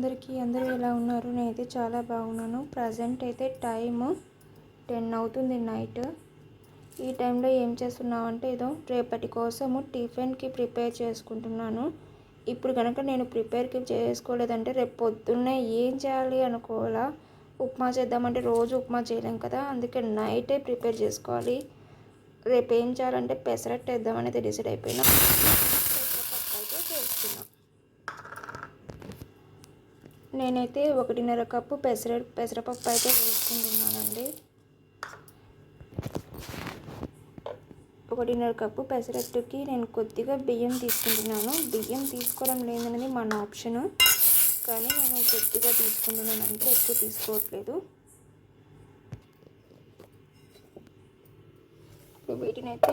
అందరికీ అందరూ ఎలా ఉన్నారు? నేనైతే చాలా బాగున్నాను. ప్రజెంట్ అయితే టైము టెన్ అవుతుంది నైట్. ఈ టైంలో ఏం చేస్తున్నావు అంటే ఏదో రేపటి కోసము టిఫిన్కి ప్రిపేర్ చేసుకుంటున్నాను. ఇప్పుడు కనుక నేను ప్రిపేర్కి చేసుకోలేదంటే రేపు పొద్దున్నే ఏం చేయాలి అనుకోవాలా? ఉప్మా చేద్దామంటే రోజు ఉప్మా చేయలేం కదా అందుకే నైటే ప్రిపేర్ చేసుకోవాలి. రేపు ఏం చేయాలంటే పెసరట్టు వేద్దామనేది డిసైడ్ అయిపోయినా. పెసరపప్పు అయితే చేస్తున్నాం. నేనైతే ఒకటిన్నర కప్పు పెసర పెసరపప్పు అయితే వేసుకుంటున్నానండి. ఒకటిన్నర కప్పు పెసరట్టుకి నేను కొద్దిగా బియ్యం తీసుకుంటున్నాను. బియ్యం తీసుకోవడం లేదనేది మన ఆప్షన్. కానీ నేను కొద్దిగా తీసుకుంటున్నాను. అంటే ఎక్కువ తీసుకోవట్లేదు. ఇప్పుడు వీటిని అయితే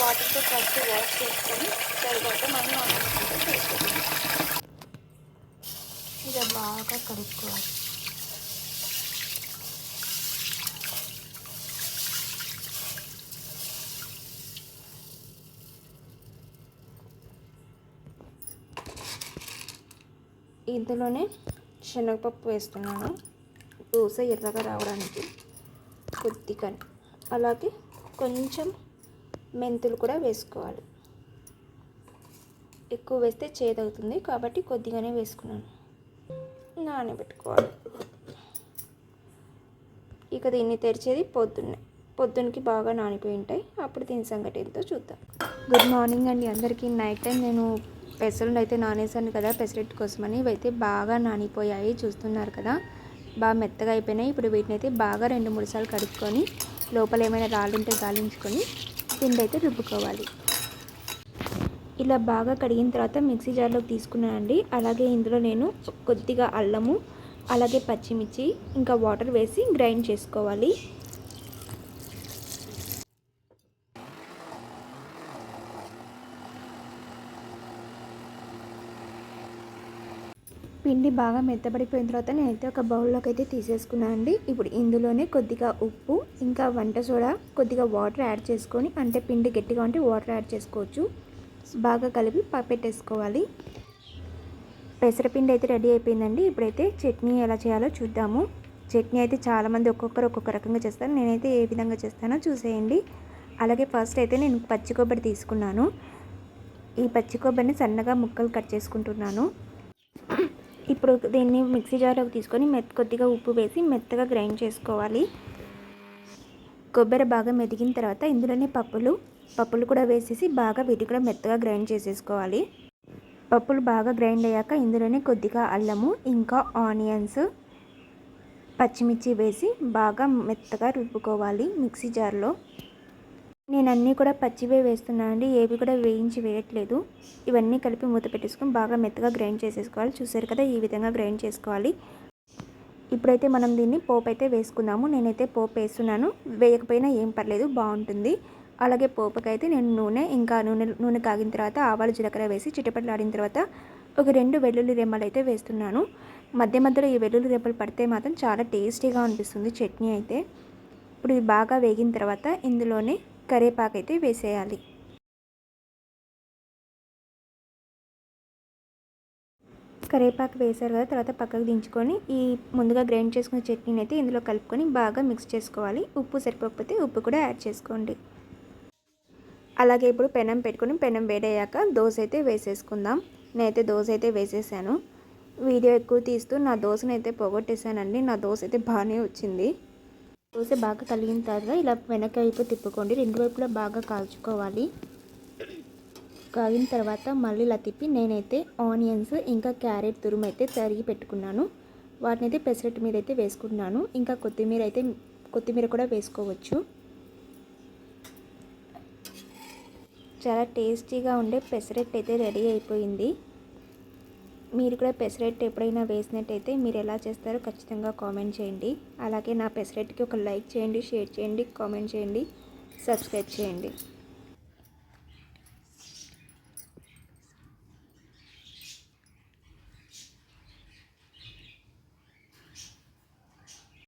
వాటర్తో ఫస్ట్ వాష్ చేసుకొని తర్వాత మనం చేసుకుంటాం ఇలా బాగా కలుపుకోవాలి ఇందులోనే శనగపప్పు వేస్తున్నాను. దోశ ఎర్రగా రావడానికి కొద్దిగా. అలాగే కొంచెం మెంతులు కూడా వేసుకోవాలి. ఎక్కువ వేస్తే చేదవుతుంది కాబట్టి కొద్దిగానే వేసుకున్నాను. నానబెట్టుకోవాలి. ఇక దీన్ని తెరిచేది పొద్దున్నే. పొద్దున్నకి బాగా నానిపోయి ఉంటాయి. అప్పుడు దీని సంగతి ఎంతో చూద్దాం. గుడ్ మార్నింగ్ అండి అందరికీ. నైట్ టైం నేను పెసలు అయితే నానేసాను కదా పెసరెట్ కోసమని. ఇవైతే బాగా నానిపోయాయి చూస్తున్నారు కదా. బాగా మెత్తగా అయిపోయినాయి. ఇప్పుడు వీటిని అయితే బాగా రెండు మూడు సార్లు కడుక్కొని లోపల ఏమైనా రాళ్ళు ఉంటే గాలించుకొని పిండి అయితే రుబ్బుకోవాలి. ఇలా బాగా కడిగిన తర్వాత మిక్సీ జార్లోకి తీసుకున్నానండి. అలాగే ఇందులో నేను కొద్దిగా అల్లము అలాగే పచ్చిమిర్చి ఇంకా వాటర్ వేసి గ్రైండ్ చేసుకోవాలి. పిండి బాగా మెత్తబడిపోయిన తర్వాత నేనైతే ఒక బౌల్లోకి అయితే తీసేసుకున్నాను అండి ఇప్పుడు ఇందులోనే కొద్దిగా ఉప్పు ఇంకా వంట సోడా కొద్దిగా వాటర్ యాడ్ చేసుకొని అంటే పిండి గట్టిగా ఉంటే వాటర్ యాడ్ చేసుకోవచ్చు. బాగా కలిపి పెట్టేసుకోవాలి. పెసరపిండి అయితే రెడీ అయిపోయిందండి. ఇప్పుడైతే చట్నీ ఎలా చేయాలో చూద్దాము. చట్నీ అయితే చాలామంది ఒక్కొక్కరు ఒక్కొక్క రకంగా చేస్తారు. నేనైతే ఏ విధంగా చేస్తానో చూసేయండి. అలాగే ఫస్ట్ అయితే నేను పచ్చి కొబ్బరి తీసుకున్నాను. ఈ పచ్చి కొబ్బరిని సన్నగా ముక్కలు కట్ చేసుకుంటున్నాను. ఇప్పుడు దీన్ని మిక్సీ జార్లోకి తీసుకొని మెత్త కొద్దిగా ఉప్పు వేసి మెత్తగా గ్రైండ్ చేసుకోవాలి. కొబ్బరి బాగా మెదిగిన తర్వాత ఇందులోనే పప్పులు పప్పులు కూడా వేసేసి బాగా వీటి కూడా మెత్తగా గ్రైండ్ చేసేసుకోవాలి. పప్పులు బాగా గ్రైండ్ అయ్యాక ఇందులోనే కొద్దిగా అల్లము ఇంకా ఆనియన్స్ పచ్చిమిర్చి వేసి బాగా మెత్తగా రుబ్బుకోవాలి మిక్సీ జార్లో. నేను అన్నీ కూడా పచ్చివే వేస్తున్నానండి ఏవి కూడా వేయించి వేయట్లేదు. ఇవన్నీ కలిపి మూత పెట్టేసుకొని బాగా మెత్తగా గ్రైండ్ చేసేసుకోవాలి. చూసారు కదా ఈ విధంగా గ్రైండ్ చేసుకోవాలి. ఇప్పుడైతే మనం దీన్ని పోపు అయితే వేసుకుందాము. నేనైతే పోపు వేస్తున్నాను. వేయకపోయినా ఏం పర్లేదు బాగుంటుంది. అలాగే పోపుకైతే నేను నూనె ఇంకా నూనె నూనె కాగిన తర్వాత ఆవాలు జీలకర్ర వేసి చిటపట్లాడిన తర్వాత ఒక రెండు వెల్లుల్లి రెమ్మలు అయితే వేస్తున్నాను. మధ్య మధ్యలో ఈ వెల్లుల్లి రెమ్మలు పడితే మాత్రం చాలా టేస్టీగా అనిపిస్తుంది చట్నీ అయితే. ఇప్పుడు ఇది బాగా వేగిన తర్వాత ఇందులోనే కరివేపాకు అయితే వేసేయాలి. కరేపాకు వేసారు కదా తర్వాత పక్కకు దించుకొని ఈ ముందుగా గ్రైండ్ చేసుకున్న చట్నీని అయితే ఇందులో కలుపుకొని బాగా మిక్స్ చేసుకోవాలి. ఉప్పు సరిపోకపోతే ఉప్పు కూడా యాడ్ చేసుకోండి. అలాగే ఇప్పుడు పెనం పెట్టుకుని పెనం వేడయ్యాక దోశ అయితే వేసేసుకుందాం. నేనైతే దోశ అయితే వేసేసాను. వీడియో ఎక్కువ తీస్తూ నా దోశను అయితే పోగొట్టేశానండి నా దోశ అయితే బాగానే వచ్చింది. దోశ బాగా కలిగిన తర్వాత ఇలా వెనక వైపు తిప్పుకోండి. రెండు వైపులా బాగా కాల్చుకోవాలి. కాగిన తర్వాత మళ్ళీ ఇలా తిప్పి నేనైతే ఆనియన్స్ ఇంకా క్యారెట్ తురుము అయితే తరిగి పెట్టుకున్నాను. వాటిని అయితే పెసరట్టు మీద అయితే వేసుకుంటున్నాను. ఇంకా కొత్తిమీర అయితే కొత్తిమీర కూడా వేసుకోవచ్చు. చాలా టేస్టీగా ఉండే పెసరెట్ అయితే రెడీ అయిపోయింది. మీరు కూడా పెసరెట్ ఎప్పుడైనా వేసినట్టయితే మీరు ఎలా చేస్తారో ఖచ్చితంగా కామెంట్ చేయండి. అలాగే నా పెసరెట్కి ఒక లైక్ చేయండి షేర్ చేయండి కామెంట్ చేయండి సబ్స్క్రైబ్ చేయండి.